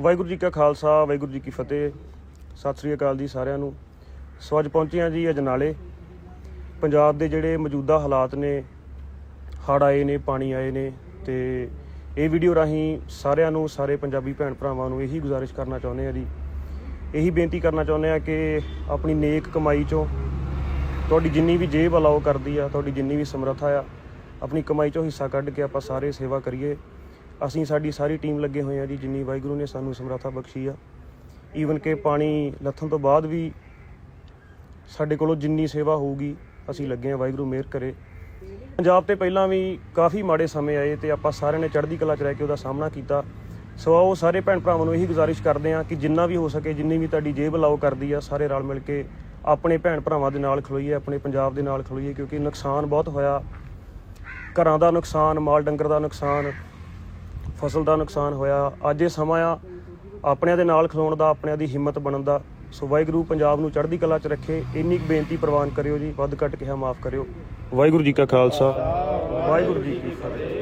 ਵਾਹਿਗੁਰੂ ਜੀ ਕਾ ਖਾਲਸਾ, ਵਾਹਿਗੁਰੂ ਜੀ ਕੀ ਫਤਿਹ। ਸਤਿ ਸ੍ਰੀ ਅਕਾਲ ਜੀ ਸਾਰਿਆਂ ਨੂੰ। ਸੋ ਅੱਜ ਪਹੁੰਚੇ ਹਾਂ ਜੀ ਅਜਨਾਲੇ। ਪੰਜਾਬ ਦੇ ਜਿਹੜੇ ਮੌਜੂਦਾ ਹਾਲਾਤ ਨੇ, ਹੜ੍ਹ ਆਏ ਨੇ, ਪਾਣੀ ਆਏ ਨੇ, ਤੇ ਇਹ ਵੀਡੀਓ ਰਾਹੀਂ ਸਾਰਿਆਂ ਨੂੰ, ਸਾਰੇ ਪੰਜਾਬੀ ਭੈਣ ਭਰਾਵਾਂ ਨੂੰ ਇਹੀ ਗੁਜ਼ਾਰਿਸ਼ ਕਰਨਾ ਚਾਹੁੰਦੇ ਆ ਜੀ। ਇਹੀ ਬੇਨਤੀ ਕਰਨਾ ਚਾਹੁੰਦੇ ਆ ਕਿ ਆਪਣੀ ਨੇਕ ਕਮਾਈ ਚੋਂ ਤੁਹਾਡੀ ਜਿੰਨੀ ਵੀ ਜੇਬ ਅਲਾਓ ਕਰਦੀ ਆ, ਤੁਹਾਡੀ ਜਿੰਨੀ ਵੀ ਸਮਰੱਥਾ ਆ, ਆਪਣੀ ਕਮਾਈ ਚੋਂ ਹਿੱਸਾ ਕੱਢ ਕੇ ਆਪਾਂ ਸਾਰੇ ਸੇਵਾ ਕਰੀਏ। ਅਸੀਂ ਸਾਡੀ ਸਾਰੀ ਟੀਮ ਲੱਗੇ ਹੋਏ ਆ ਜੀ, ਜਿੰਨੀ ਵਾਹਿਗੁਰੂ ਨੇ ਸਾਨੂੰ ਸਮਰੱਥਾ ਬਖਸ਼ੀ ਆ। ਈਵਨ ਕਿ ਪਾਣੀ ਲੱਥਣ ਤੋਂ ਬਾਅਦ ਵੀ ਸਾਡੇ ਕੋਲੋਂ ਜਿੰਨੀ ਸੇਵਾ ਹੋਊਗੀ, ਅਸੀਂ ਲੱਗੇ ਆ, ਵਾਹਿਗੁਰੂ ਮਿਹਰ ਕਰੇ। ਪੰਜਾਬ ਤੇ ਪਹਿਲਾਂ ਵੀ ਕਾਫੀ ਮਾੜੇ ਸਮੇਂ ਆਏ ਤੇ ਆਪਾਂ ਸਾਰਿਆਂ ਨੇ ਚੜ੍ਹਦੀ ਕਲਾ 'ਚ ਰਹਿ ਕੇ ਉਹਦਾ ਸਾਹਮਣਾ ਕੀਤਾ। ਸੋ ਆਓ ਸਾਰੇ ਭੈਣ ਭਰਾਵਾਂ ਨੂੰ ਇਹੀ ਗੁਜ਼ਾਰਿਸ਼ ਕਰਦੇ ਆ ਕਿ ਜਿੰਨਾ ਵੀ ਹੋ ਸਕੇ, ਜਿੰਨੀ ਵੀ ਤੁਹਾਡੀ ਜੇਬ ਲਾਓ ਕਰਦੀ ਆ, ਸਾਰੇ ਰਲ ਮਿਲ ਕੇ ਆਪਣੇ ਭੈਣ ਭਰਾਵਾਂ ਦੇ ਨਾਲ ਖਲੋਈਏ, ਆਪਣੇ ਪੰਜਾਬ ਦੇ ਨਾਲ ਖਲੋਈਏ, ਕਿਉਂਕਿ ਨੁਕਸਾਨ ਬਹੁਤ ਹੋਇਆ। ਘਰਾਂ ਦਾ ਨੁਕਸਾਨ, ਮਾਲ ਡੰਗਰ ਦਾ ਨੁਕਸਾਨ ਫਸਲ ਦਾ ਨੁਕਸਾਨ ਹੋਇਆ। ਅੱਜ ਇਹ ਸਮਾਂ ਆ ਆਪਣਿਆਂ ਦੇ ਨਾਲ ਖਲੋਣ ਦਾ, ਆਪਣਿਆਂ ਦੀ ਹਿੰਮਤ ਬਣਨ ਦਾ। ਸੋ ਵਾਹਿਗੁਰੂ ਪੰਜਾਬ ਨੂੰ ਚੜ੍ਹਦੀ ਕਲਾ 'ਚ ਰੱਖੇ, ਇੰਨੀ ਕੁ ਬੇਨਤੀ ਪ੍ਰਵਾਨ ਕਰਿਓ ਜੀ, ਵੱਧ ਘੱਟ ਕਿਹਾ ਮਾਫ ਕਰਿਓ। ਵਾਹਿਗੁਰੂ ਜੀ ਕਾ ਖਾਲਸਾ। ਵਾਹਿਗੁਰੂ ਜੀ ਕੀ ਫਤਿਹ।